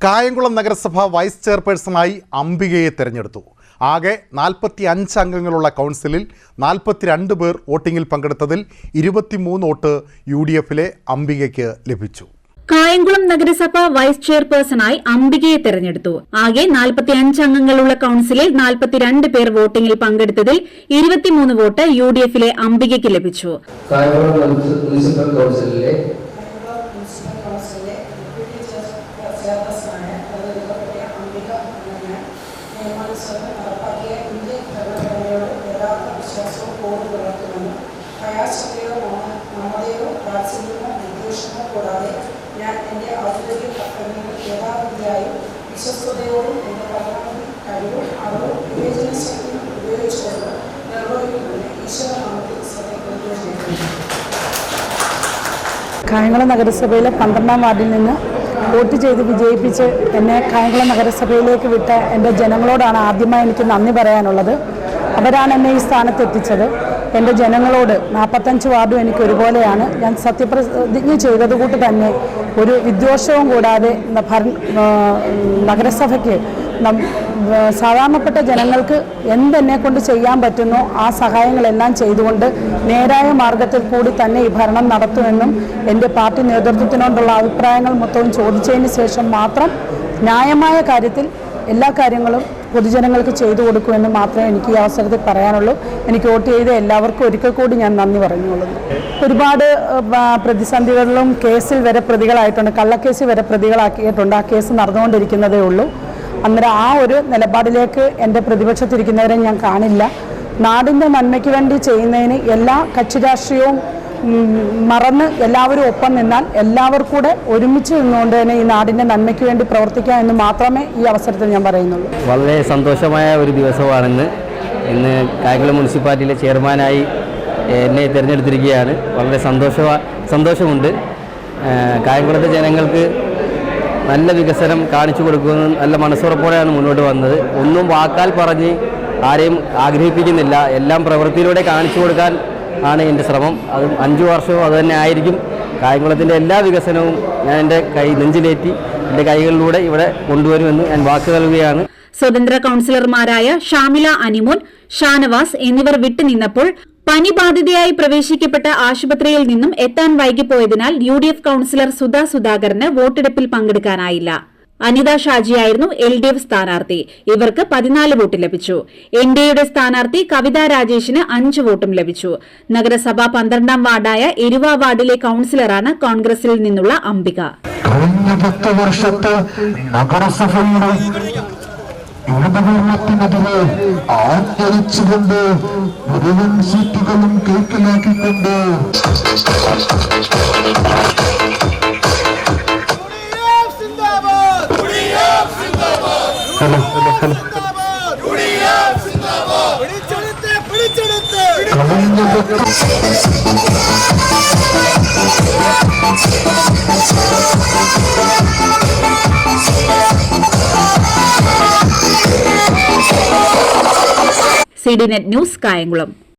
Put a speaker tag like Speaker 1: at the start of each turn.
Speaker 1: കായംകുളം നഗരസഭ വൈസ് ചെയർപേഴ്സണായി അംബികയെ തിരഞ്ഞെടുത്തു. ആകെ നാൽപ്പത്തി അഞ്ച് അംഗങ്ങളുള്ള കൗൺസിലിൽ നാൽപ്പത്തിരണ്ട് പേർ വോട്ടിംഗിൽ പങ്കെടുത്തതിൽ ഇരുപത്തിമൂന്ന് വോട്ട് യു ഡി എഫിലെ അംബികയ്ക്ക് ലഭിച്ചു.
Speaker 2: കായംകുളം നഗരസഭ വൈസ് ചെയർപേഴ്സണായി അംബികയെ തെരഞ്ഞെടുത്തു. ആകെ 45 അംഗങ്ങളുള്ള കൌൺസിലിൽ 42 പേർ വോട്ടിംഗിൽ പങ്കെടുത്തതിൽ ഇരുപത്തിമൂന്ന് വോട്ട് യു ഡി എഫിലെ അംബികയ്ക്ക് ലഭിച്ചു
Speaker 3: കായംകുളം
Speaker 4: നഗരസഭയിലെ പന്ത്രണ്ടാം വാർഡിൽ നിന്ന് വോട്ട് ചെയ്ത് വിജയിപ്പിച്ച് എന്നെ കായംകുളം നഗരസഭയിലേക്ക് വിട്ട എന്റെ ജനങ്ങളോടാണ് ആദ്യമായി എനിക്ക് നന്ദി പറയാനുള്ളത്. അവരാണ് എന്നെ ഈ സ്ഥാനത്ത് എത്തിച്ചത്. എന്റെ ജനങ്ങളോട് നാൽപ്പത്തഞ്ച് വാർഡും എനിക്ക് ഒരുപോലെയാണ്. ഞാൻ സത്യപ്രതിജ്ഞ ചെയ്തതുകൂട്ട് തന്നെ ഒരു വിദ്വേഷവും കൂടാതെ നഗരസഭയ്ക്ക് സാധാരണപ്പെട്ട ജനങ്ങൾക്ക് എന്തെന്നെ കൊണ്ട് ചെയ്യാൻ പറ്റുന്നോ ആ സഹായങ്ങളെല്ലാം ചെയ്തുകൊണ്ട് നേരായ മാർഗത്തിൽ കൂടി തന്നെ ഈ ഭരണം നടത്തുമെന്നും എന്റെ പാർട്ടി നേതൃത്വത്തിനോടുള്ള അഭിപ്രായങ്ങൾ മൊത്തവും ചോദിച്ചതിന് ശേഷം മാത്രം ന്യായമായ കാര്യത്തിൽ എല്ലാ കാര്യങ്ങളും പൊതുജനങ്ങൾക്ക് ചെയ്തു കൊടുക്കുമെന്ന് മാത്രമേ എനിക്ക് ഈ അവസരത്തിൽ പറയാനുള്ളൂ. എനിക്ക് വോട്ട് ചെയ്ത എല്ലാവർക്കും ഒരിക്കൽ കൂടി ഞാൻ നന്ദി പറഞ്ഞുള്ളൂ ഒരുപാട് പ്രതിസന്ധികളിലും കേസിൽ വരെ പ്രതികളായിട്ടുണ്ട്. കള്ളക്കേസിൽ വരെ പ്രതികളാക്കിയിട്ടുണ്ട്. ആ കേസ് നടന്നുകൊണ്ടിരിക്കുന്നതേ ഉള്ളൂ. അന്നേരം ആ ഒരു നിലപാടിലേക്ക് എന്റെ പ്രതിപക്ഷത്തിരിക്കുന്നവരെ ഞാൻ കാണില്ല. നാടിന്റെ നന്മയ്ക്ക് വേണ്ടി ചെയ്യുന്നതിന് എല്ലാ കക്ഷി രാഷ്ട്രീയവും മറന്ന് എല്ലാവരും ഒപ്പം നിന്നാൽ എല്ലാവർക്കും കൂടെ ഒരുമിച്ച് നിന്നുകൊണ്ട് തന്നെ ഈ നാടിന്റെ നന്മയ്ക്ക് വേണ്ടി പ്രവർത്തിക്കാം എന്ന് മാത്രമേ ഈ അവസരത്തിൽ ഞാൻ പറയുന്നുള്ളൂ.
Speaker 3: വളരെ സന്തോഷമായ ഒരു ദിവസമാണെന്ന്. ഇന്ന് കായംകുളം മുനിസിപ്പാലിറ്റിയിലെ ചെയർമാനായി എന്നെ തിരഞ്ഞെടുത്തിരിക്കുകയാണ്. വളരെ സന്തോഷ സന്തോഷമുണ്ട്. കായംകുളത്തെ ജനങ്ങൾക്ക് നല്ല വികസനം കാണിച്ചു കൊടുക്കുന്നു നല്ല മനസ്സുറപ്പോടെയാണ് മുന്നോട്ട് വന്നത്. ഒന്നും വാക്കാൽ പറഞ്ഞ് ആരെയും ആഗ്രഹിപ്പിക്കുന്നില്ല. എല്ലാം പ്രവൃത്തിയിലൂടെ കാണിച്ചു കൊടുക്കാൻ ആണ് എന്റെ ശ്രമം. അത് അഞ്ചു വർഷവും അതുതന്നെ ആയിരിക്കും. കായംകുളത്തിന്റെ എല്ലാ വികസനവും ഞാൻ എന്റെ കൈ നെഞ്ചിലേറ്റി എന്റെ കൈകളിലൂടെ ഇവിടെ കൊണ്ടുവരുമെന്ന് ഞാൻ വാക്ക് നൽകുകയാണ്.
Speaker 2: സ്വതന്ത്ര കൌൺസിലർമാരായ ഷാമില അനിമോൻ ഷാനവാസ് എന്നിവർ വിട്ടുനിന്നപ്പോൾ പനി ബാധിതയായി പ്രവേശിക്കപ്പെട്ട ആശുപത്രിയിൽ നിന്നും എത്താൻ വൈകിപ്പോയതിനാൽ U D F councillor Sudha സുധാകരന് വോട്ടെടുപ്പിൽ പങ്കെടുക്കാനായില്ല. അനിത ഷാജിയായിരുന്നു എൽ ഡി എഫ് സ്ഥാനാർത്ഥി. ഇവർക്ക് പതിനാല് വോട്ട് ലഭിച്ചു. എൻ ഡി എയുടെ സ്ഥാനാർത്ഥി കവിത രാജേഷിന് അഞ്ച് വോട്ടും ലഭിച്ചു. നഗരസഭ പന്ത്രണ്ടാം വാർഡായ എരുവ വാർഡിലെ കൌൺസിലറാണ് കോൺഗ്രസിൽ നിന്നുള്ള അംബിക.
Speaker 5: കഴിഞ്ഞ പത്ത് വർഷത്തെ നഗരസഭയുടെ ഇടതുഭരണത്തിനെതിരെ ആഞ്ഞടിച്ചുകൊണ്ട് മുഴുവൻ സീറ്റുകളും കേക്കിലാക്കിക്കൊണ്ട് ഹലോ ഹലോ ഹലോ.
Speaker 6: Come പിടിച്ചെടുത്ത്.
Speaker 2: C net news Kayamkulam